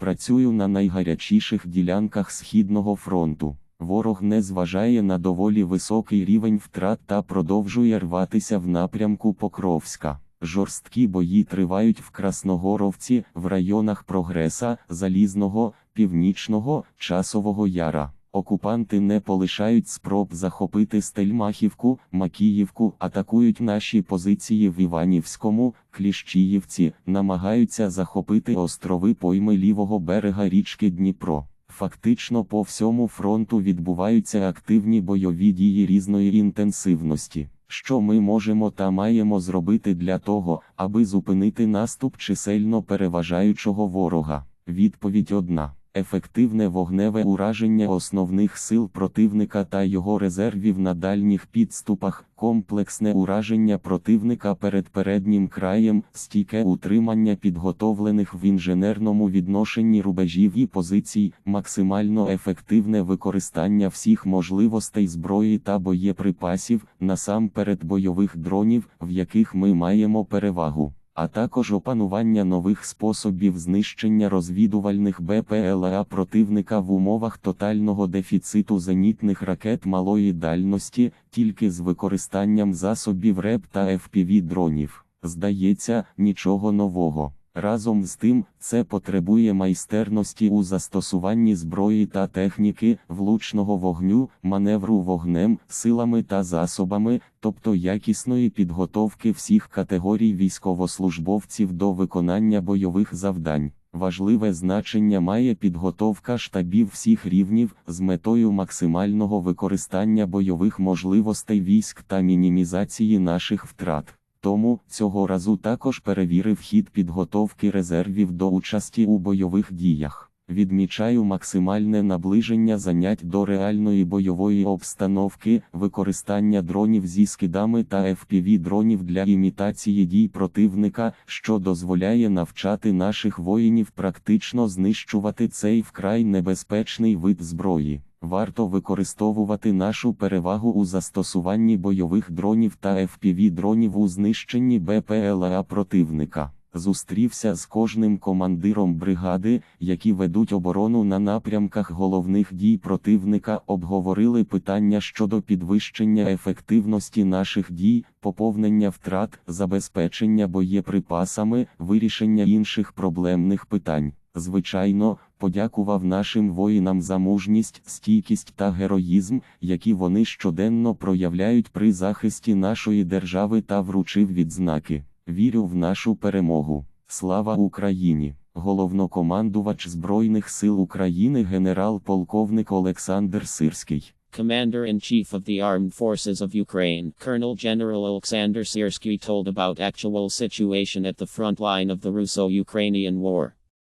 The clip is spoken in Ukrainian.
Працюю на найгарячіших ділянках Східного фронту. Ворог не зважає на доволі високий рівень втрат та продовжує рватися в напрямку Покровська. Жорсткі бої тривають в Красногоровці, в районах Прогреса, Залізного, Північного, Часового Яра. Окупанти не полишають спроб захопити Стельмахівку, Макіївку, атакують наші позиції в Іванівському, Кліщіївці, намагаються захопити острови пойми лівого берега річки Дніпро. Фактично по всьому фронту відбуваються активні бойові дії різної інтенсивності. Що ми можемо та маємо зробити для того, аби зупинити наступ чисельно переважаючого ворога? Відповідь одна. Ефективне вогневе ураження основних сил противника та його резервів на дальніх підступах, комплексне ураження противника перед переднім краєм, стійке утримання підготовлених в інженерному відношенні рубежів і позицій, максимально ефективне використання всіх можливостей зброї та боєприпасів, насамперед бойових дронів, в яких ми маємо перевагу а також опанування нових способів знищення розвідувальних БПЛА противника в умовах тотального дефіциту зенітних ракет малої дальності, тільки з використанням засобів РЕП та FPV дронів. Здається, нічого нового. Разом з тим, це потребує майстерності у застосуванні зброї та техніки, влучного вогню, маневру вогнем, силами та засобами, тобто якісної підготовки всіх категорій військовослужбовців до виконання бойових завдань. Важливе значення має підготовка штабів всіх рівнів з метою максимального використання бойових можливостей військ та мінімізації наших втрат. Тому цього разу також перевірив хід підготовки резервів до участі у бойових діях. Відмічаю максимальне наближення занять до реальної бойової обстановки, використання дронів зі скидами та FPV дронів для імітації дій противника, що дозволяє навчати наших воїнів практично знищувати цей вкрай небезпечний вид зброї. Варто використовувати нашу перевагу у застосуванні бойових дронів та FPV дронів у знищенні БПЛА противника. Зустрівся з кожним командиром бригади, які ведуть оборону на напрямках головних дій противника, обговорили питання щодо підвищення ефективності наших дій, поповнення втрат, забезпечення боєприпасами, вирішення інших проблемних питань. Звичайно, подякував нашим воїнам за мужність, стійкість та героїзм, які вони щоденно проявляють при захисті нашої держави та вручив відзнаки. Вірю в нашу перемогу. Слава Україні! Головнокомандувач Збройних сил України генерал-полковник Олександр Сирський. Commander-in-Chief of the Armed Forces of Ukraine, Colonel General Alexander Siersky told about actual situation at the front line of the Russo-Ukrainian War.